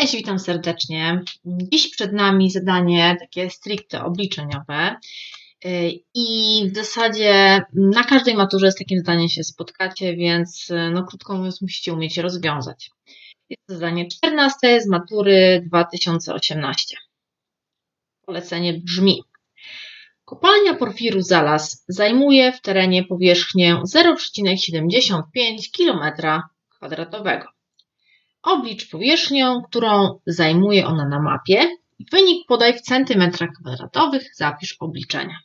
Cześć, witam serdecznie. Dziś przed nami zadanie takie stricte obliczeniowe. I w zasadzie na każdej maturze z takim zadaniem się spotkacie, więc no krótko mówiąc musicie umieć je rozwiązać. Jest to zadanie 14 z matury 2018. Polecenie brzmi. Kopalnia porfiru Zalas zajmuje w terenie powierzchnię 0,75 km2. Oblicz powierzchnię, którą zajmuje ona na mapie wynik podaj w centymetrach kwadratowych, zapisz obliczenia.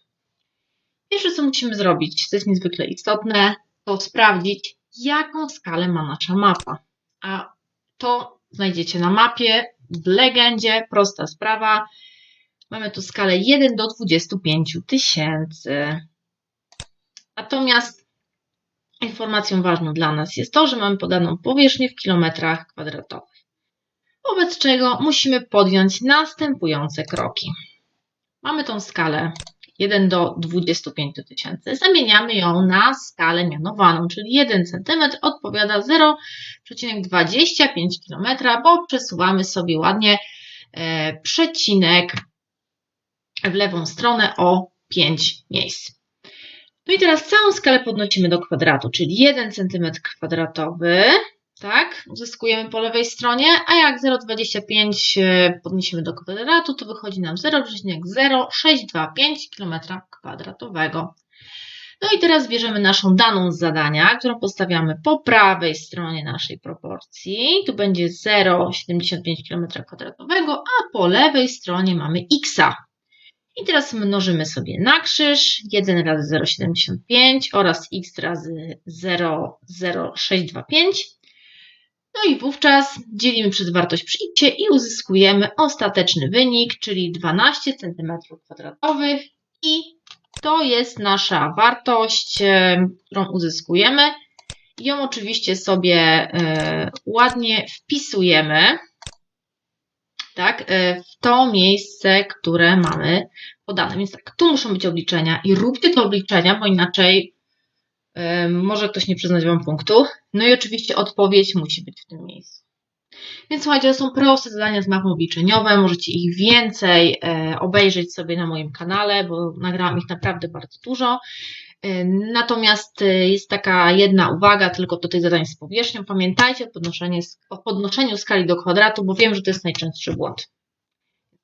Pierwsze, co musimy zrobić, co jest niezwykle istotne, to sprawdzić, jaką skalę ma nasza mapa. A to znajdziecie na mapie, w legendzie, prosta sprawa. Mamy tu skalę 1 do 25 tysięcy. Natomiast Informacją ważną dla nas jest to, że mamy podaną powierzchnię w kilometrach kwadratowych. Wobec czego musimy podjąć następujące kroki. Mamy tą skalę 1 do 25 tysięcy. Zamieniamy ją na skalę mianowaną, czyli 1 cm odpowiada 0,25 km, bo przesuwamy sobie ładnie e, przecinek w lewą stronę o 5 miejsc. No i teraz całą skalę podnosimy do kwadratu, czyli 1 cm kwadratowy, tak, uzyskujemy po lewej stronie, a jak 0,25 e, podniesiemy do kwadratu, to wychodzi nam 0,0625 km2. No i teraz bierzemy naszą daną z zadania, którą postawiamy po prawej stronie naszej proporcji. Tu będzie 0,75 km2, a po lewej stronie mamy x. I teraz mnożymy sobie na krzyż 1 razy 0,75 oraz x razy 0,0625. No i wówczas dzielimy przez wartość przy i uzyskujemy ostateczny wynik, czyli 12 cm2 i to jest nasza wartość, e, którą uzyskujemy. Ją oczywiście sobie e, ładnie wpisujemy tak, e, w to miejsce, które mamy podane. Więc tak, tu muszą być obliczenia i róbcie te obliczenia, bo inaczej y, może ktoś nie przyznać Wam punktu. No i oczywiście odpowiedź musi być w tym miejscu. Więc słuchajcie, to są proste zadania z mapą obliczeniowe, możecie ich więcej y, obejrzeć sobie na moim kanale, bo nagrałam ich naprawdę bardzo dużo. Y, natomiast jest taka jedna uwaga tylko do tych zadań z powierzchnią. Pamiętajcie o, o podnoszeniu skali do kwadratu, bo wiem, że to jest najczęstszy błąd.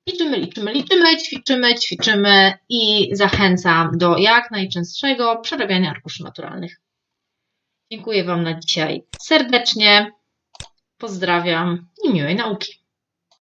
Liczymy, liczymy, liczymy, ćwiczymy, ćwiczymy i zachęcam do jak najczęstszego przerabiania arkuszy naturalnych. Dziękuję Wam na dzisiaj serdecznie. Pozdrawiam i miłej nauki.